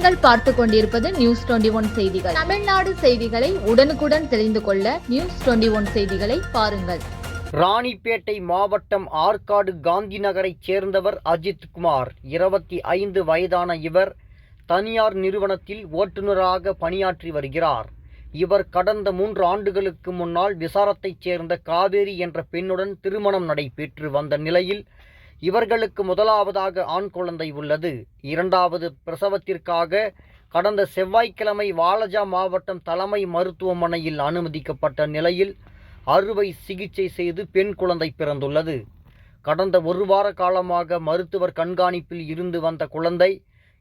பார்த்து கொண்டிருப்பது news twenty one செய்திகள். தமிழ்நாடு செய்திகளை உடனுக்குடன் தெரிந்து கொள்ள நியூஸ் டுவெண்டி ஒன் செய்திகளை பாருங்கள். ராணிப்பேட்டை மாவட்டம் ஆற்காடு காந்தி நகரைச் சேர்ந்தவர் அஜித் குமார். இருபத்தி ஐந்து வயதான இவர் தனியார் நிறுவனத்தில் ஓட்டுநராக பணியாற்றி வருகிறார். இவர் கடந்த மூன்று ஆண்டுகளுக்கு முன்னால் விசாரத்தைச் சேர்ந்த காவேரி என்ற பெண்ணுடன் திருமணம் நடைபெற்று வந்த நிலையில் இவர்களுக்கு முதலாவதாக ஆண் குழந்தை உள்ளது. இரண்டாவது பிரசவத்திற்காக கடந்த செவ்வாய்க்கிழமை வாலஜா மாவட்டம் தலைமை மருத்துவமனையில் அனுமதிக்கப்பட்ட நிலையில் அறுவை சிகிச்சை செய்து பெண் குழந்தை பிறந்துள்ளது. கடந்த ஒரு வார காலமாக மருத்துவர் கண்காணிப்பில் இருந்து வந்த குழந்தை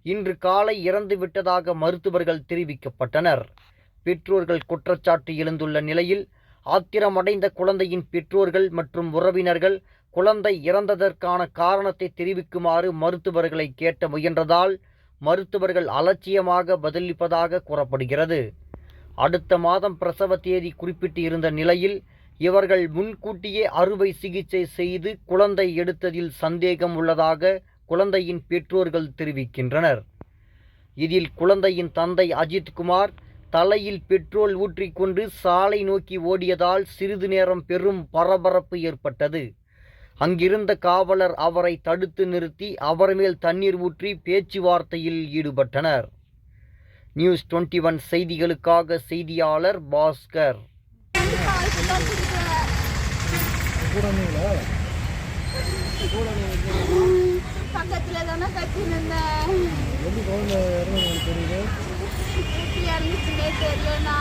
இன்று காலை இறந்து விட்டதாக மருத்துவர்கள் தெரிவிக்கப்பட்டனர். பெற்றோர்கள் குற்றச்சாட்டு எழுந்துள்ள நிலையில் ஆத்திரமடைந்த குழந்தையின் பெற்றோர்கள் மற்றும் உறவினர்கள் குழந்தை இறந்ததற்கான காரணத்தை தெரிவிக்குமாறு மருத்துவர்களை கேட்ட முயன்றதால் மருத்துவர்கள் அலட்சியமாக பதிலளிப்பதாக கூறப்படுகிறது. அடுத்த மாதம் பிரசவ தேதி குறிப்பிட்டு இருந்த நிலையில் இவர்கள் முன்கூட்டியே அறுவை சிகிச்சை செய்து குழந்தை எடுத்ததில் சந்தேகம் உள்ளதாக குழந்தையின் பெற்றோர்கள் தெரிவிக்கின்றனர். இதில் குழந்தையின் தந்தை அஜித்குமார் தலையில் பெட்ரோல் ஊற்றிக்கொண்டு சாலை நோக்கி ஓடியதால் சிறிது நேரம் பெரும் பரபரப்பு ஏற்பட்டது. அங்கிருந்த காவலர் அவரை தடுத்து நிறுத்தி அவர் மேல் தண்ணீர் ஊற்றி பேச்சுவார்த்தையில் ஈடுபட்டனர். நியூஸ் டுவெண்ட்டி ஒன் செய்திகளுக்காக செய்தியாளர் பாஸ்கர். பக்கத்துல தானே கட்டி நின்றேன் எப்படி குழந்தை தெரியலண்ணா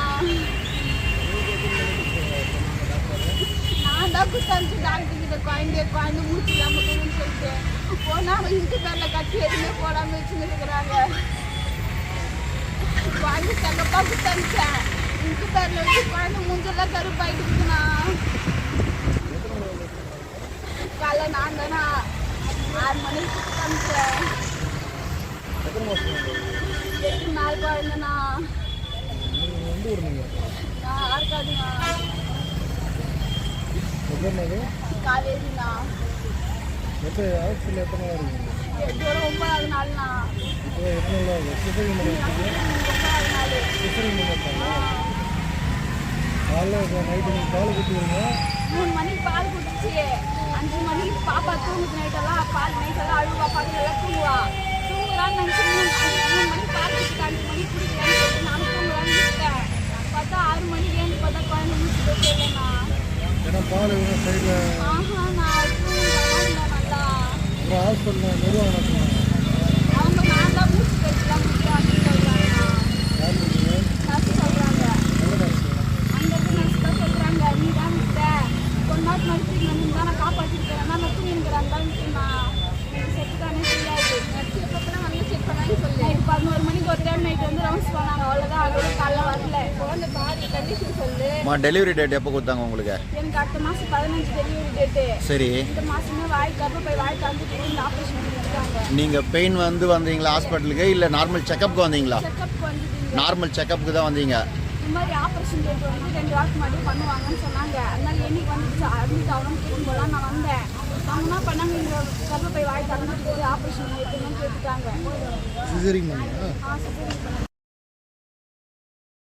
நான் தான் குத்தாச்சு டாக்டர் கிட்ட குழந்தைய குழந்தை மூச்சு இல்லாம சொல்லிட்டு போனா அவன் இருக்கு கட்டி எதுவுமே போடாம வச்சுன்னு இருக்கிறாங்க குழந்தை தங்கப்பா வச்சு குழந்தை மூஞ்செல்லாம் காலைல நான் தானே ஆறு மணிக்கு குத்தாமிச்சேன் எட்டு நாள் குழந்தைண்ணா எத்தனை நாள் எத்தனை நாள் ஒன்பதாவது நாள்ண்ணா. எத்தனை நாள் ஆகுது சிசரிங் காலைல நைட்டு நீங்கள் பால் மூணு மணிக்கு பால் குடிச்சு அஞ்சு மணிக்கு பாப்பா தூங்குது நைட்டெல்லாம் பால் நைட்டெல்லாம் அழுவா எல்லாம் தூங்குவா தூங்குறான்னு நினச்சி மூணு அஞ்சு மூணு மணிக்கு பால் குடிச்சு அஞ்சு மணிக்கு குடிக்கிறேன்னு சொல்லிட்டு நானும் தூங்குறான்னு விட்டேன் பார்த்தா ஆறு மணிக்கு ஏந்து பார்த்தா குழந்தை முடிச்சு போயிடலண்ணா ஏன்னா பால் சைடில் ஆஹா நான் நல்லா அப்புறம் ஹாஸ்பிட்டலில் நிர்வாகம் சொன்னாங்க அவங்க நான் தான் மூச்சு பேச்செல்லாம் முடியும் அப்படின்னு சொல்கிறாங்கண்ணா யார் இருக்கீங்க நர்ஸ் சொல்கிறாங்க நல்ல நர்ஸ் அங்க இருந்து நர்ஸ் தான் சொல்றாங்க நீ தான் விட்ட கொஞ்ச நாள் மறுத்து வந்து தான் நான் காப்பாற்றிருக்கேன் நான் தூங்கிருக்கிறேன் தான் நான் செத்து தானே தெரியாது நர்ஸ் எப்போ வந்து செக் பண்ணாலும் சொல்லு நைட் பதினோரு மணிக்கு ஒரு டைம் நைட் வந்து ரவுண்ட்ஸ் பண்ணாங்க அவ்வளோதான் அதோட காலைல வரல குழந்தை பாடி கண்டிஷன் சொல்லு அம்மா டெலிவரி டேட் எப்போ கொடுத்தாங்க உங்களுக்கு? எனக்கு அடுத்த மாதம் பதினஞ்சு டெலிவரி டேட்டு சரி. இந்த மாதமே வாய் கர்ப்ப போய் வாய் கலந்துட்டு ஆப்ரேஷன் நீங்கள் பெயின் வந்து வந்தீங்களா ஹாஸ்பிட்டலுக்கு இல்லை நார்மல் செக்கப்புக்கு வந்தீங்களா? நார்மல் செக்கப்புக்கு தான் வந்தீங்க. இந்த மாதிரி ஆப்ரேஷன் டேட் வந்து ரெண்டு வாரத்துக்கு முன்னாடி பண்ணுவாங்கன்னு சொன்னாங்க. அதனால என்னைக்கு வந்துச்சு? அட்மிட் ஆகணும்னு கேட்கும் போலாம் நான் வந்தேன். அவங்க என்ன பண்ணாங்க? இங்கே கர்ப்பப்பை வாய் திறந்துட்டு ஆப்ரேஷன் எடுக்கணும்னு கேட்டுட்டாங்க. சிசரிங் பண்ணியா? ஆ